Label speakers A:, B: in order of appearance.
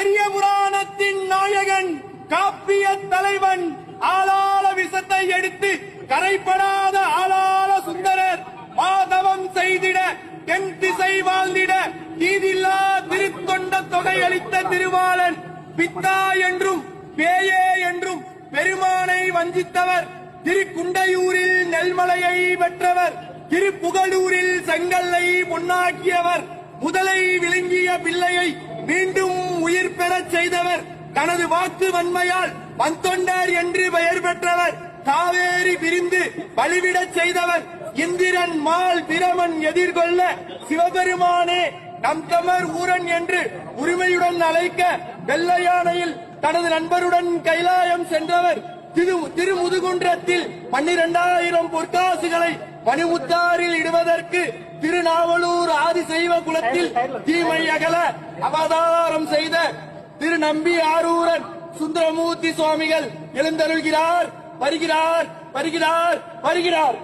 A: பெரிய புராணத்தின் நாயகன் காப்பிய தலைவன் ஆளாள விசத்தை எடுத்து கரைப்படாத ஆளாள சுந்தரர் மாதவம் செய்திட தென் திசை வாழ்ந்திட தீதில்லா திருத்தொண்ட தொகை அளித்த திருவாளன் பித்தா என்றும் பேயே என்றும் பெருமானை வஞ்சித்தவர். திருக்குண்டையூரில் நெல்மலையை பெற்றவர் திருப்புகழூரில் செங்கல்லை பொன்னாக்கியவர். முதலை விழுங்கிய பிள்ளையை மீண்டும் செய்தவர் தனது வாக்கு வன்மையால் வந்தொண்டர் என்று பெயர் பெற்றவர். காவேரி பிரிந்து வழிவிடச் செய்தவர். இந்திரன் மால் பிரமன் எதிர்கொள்ள சிவபெருமானே நம் தமர் ஊரன் என்று உரிமையுடன் அழைக்க வெள்ளையானையில் தனது நண்பருடன் கைலாயம் சென்றவர். திரு திருமுதுகுன்றத்தில் பன்னிரண்டாயிரம் பொற்காசுகளை மணிமுத்தாரில் இடுவதற்கு திருநாவலூர் ஆதிசைவ குலத்தில் தீமை அகல அவதாரம் செய்த திரு நம்பி ஆரூரன் சுந்தரமூர்த்தி சுவாமிகள் எழுந்தருள்கிறார் வருகிறார் வருகிறார் வருகிறார்.